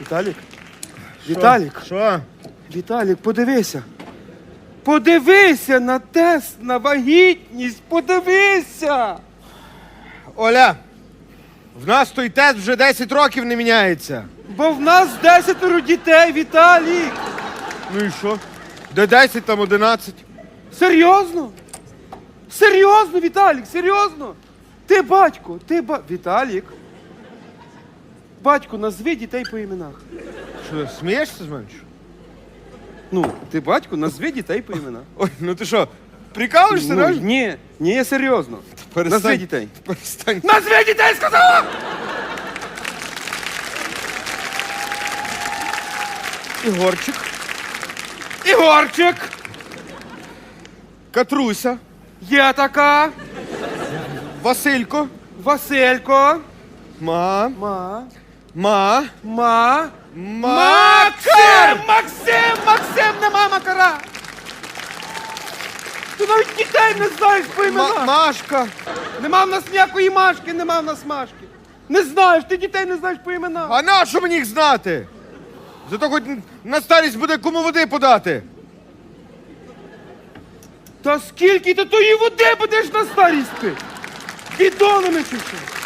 Віталік. Віталік. Що? Віталік, подивися. Подивися на тест на вагітність. Подивися. Оля, в нас той тест вже 10 років не міняється. Бо в нас десятеро дітей, Віталік. Ну і що? Де 10, там 11. Серйозно? Серйозно, Віталік, серйозно? Ти батько, ти ба. Віталік. Батько, назви дітей по іменах. Що, смієшся з мене? що? Ну, ти батько, назви дітей по іменах. Ой, ну ти що, прикалуєшся, Ну, ні, ні, серйозно. Назви дітей. Перестань. Назви дітей, сказала! Ігорчик, Ігорчик! Катруся, Є така. Василько, Василько. ма, Ма. ма, Ма. Максим! Максим! Максим! Нема Макара! Ти навіть дітей не знаєш по Ма- іменах. Машка. Нема в нас ніякої Машки, нема в нас Машки. Не знаєш, ти дітей не знаєш по іменах. А на що мені їх знати? Зато хоч на старість буде кому води подати. Та скільки ти тої води будеш на старість пити? Бідонами чи що?